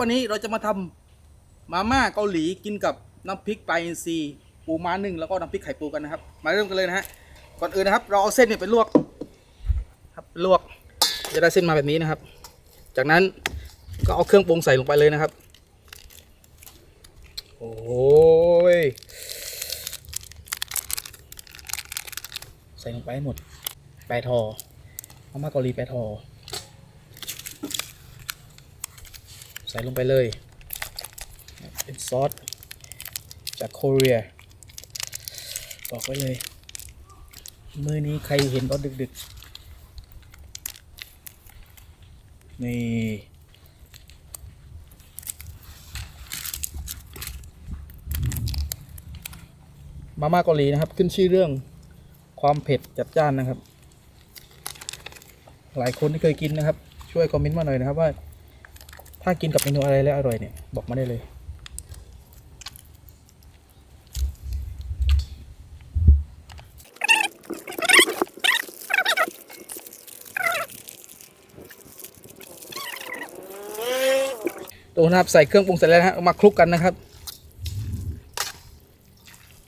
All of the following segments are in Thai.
วันนี้เราจะมาทำมาม่าเกาหลีกินกับน้ำพริกปลาอินทรีปูม้านึ่งแล้วก็น้ำพริกไข่ปูกันนะครับ มาเริ่มกันเลยนะฮะก่อนอื่นนะครับ เราเอาเส้นเนี่ยไปลวก ครับลวกจะได้เส้นมาแบบนี้นะครับ จากนั้นก็เอาเครื่องปรุงใส่ลงไปเลยนะครับ โอ้ยใส่ลงไปให้หมดแปรทอมาม่าเกาหลีแปรทอ ใส่ลงไปเลย เป็นซอสจากโคเรียบอกไว้เลยมือนี้ใครเห็นตอนดึกๆ นี่ มาม่าเกาหลีนะครับ ขึ้นชื่อเรื่องความเผ็ดจัดจ้านนะครับ หลายคนที่เคยกินนะครับ ช่วยคอมเมนต์มาหน่อยนะครับว่า ถ้ากินกับเมนูอะไรแล้วอร่อยเนี่ย บอกมาได้เลย ตัวนะครับใส่เครื่องปรุงเสร็จแล้วนะฮะมาคลุกกันนะครับ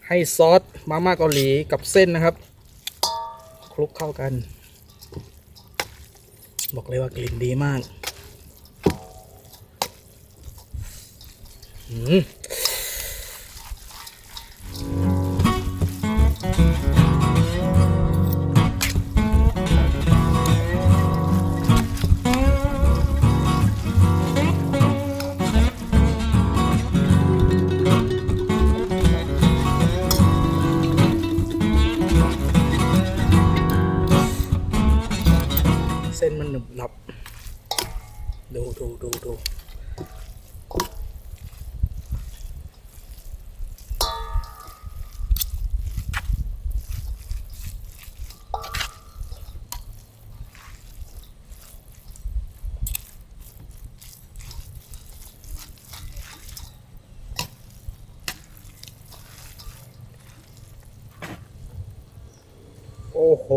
ให้ซอสมาม่าเกาหลีกับเส้นนะครับ คลุกเข้ากัน บอกเลยว่ากลิ่นดีมาก อื โอ้โห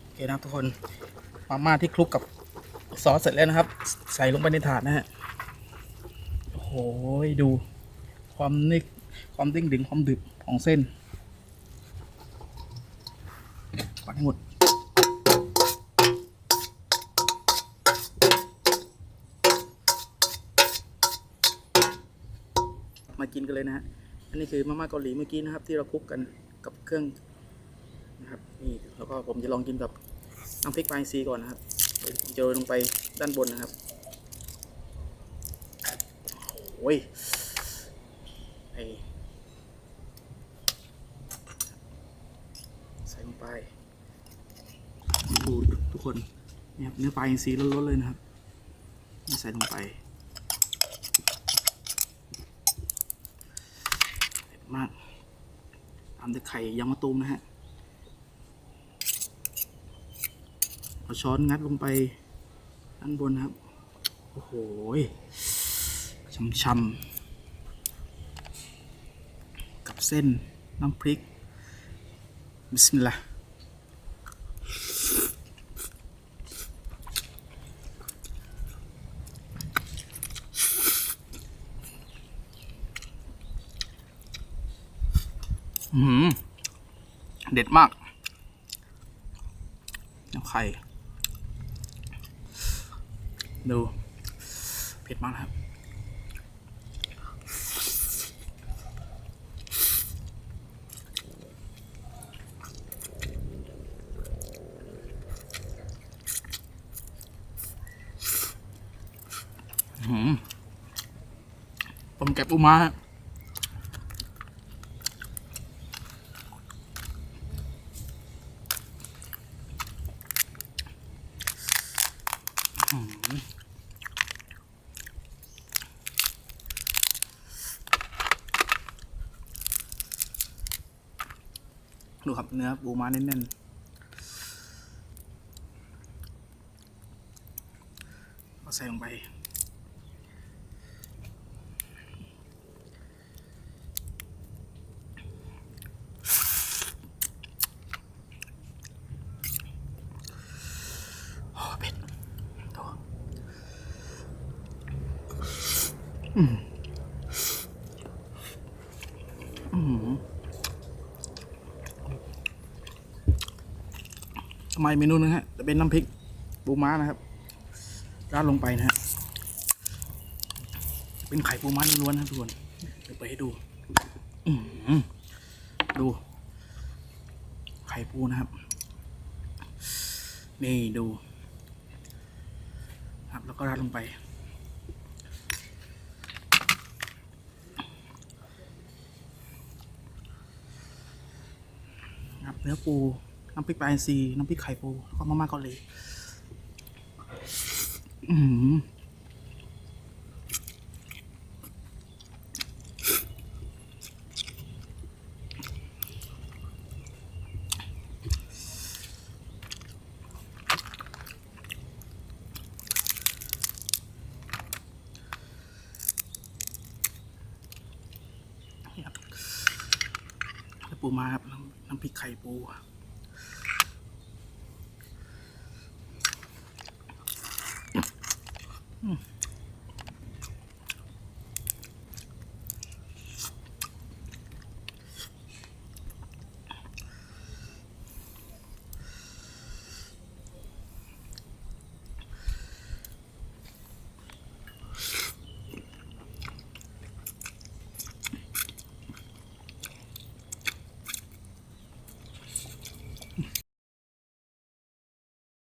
โอเคนะครับทุกคนมาม่าที่คลุกกับซอสเสร็จแล้วนะครับ ใส่ลงไปในถาดนะฮะโอ้โหดู ความนิกความดิ้งดึงความดึบของเส้นปัดให้หมด นกันเลยนะฮะ อันนี้คือมาม่าเกาหลีเมื่อกี้นะครับ ที่เราคลุกกันกับเครื่องนะครับ นี่แล้วก็ผมจะลองกินกับน้ำพริกปลาอินทรีย์ก่อนนะครับเดี๋ยวผมจะโรยลงไปด้านบนนะครับ โอ้ยไอใส่ลงไปดูทุกคนนี่ครับเนื้อปลาอินทรีย์ล้วนๆเลยนะครับ ใส่ลงไปเผ็ดมาก ทำแต่ไข่ยางมะตูมนะฮะ เอาช้อนงัดลงไปด้านบนนะครับ โอ้โหช้ำๆกับเส้นน้ำพริก บิสมิลลาห์ เด็ดมากน้ำไข่ดูเผ็ดมากครับหืมต้มแกะปูม้าฮะ ดูครับเนื้อปูม้าแน่นๆก็ใส่ลงไป ทำไมเมนูนึงฮะจะเป็นน้ำพริกปูม้านะครับราดลงไปนะฮะ เป็นไข่ปูม้าล้วนๆนะทุกคนเดี๋ยวไปให้ดูดู ไข่ปูนะครับ นี่ดู ครับแล้วก็ราดลงไป เนื้อปู น้ำพริกปลาอินทรีน้ำพริกไข่ปูแล้วก็มาม่าเกาหลีอือหือนี่ครับเนื้อปูมาครับ น้ำพริกไข่ปูอืม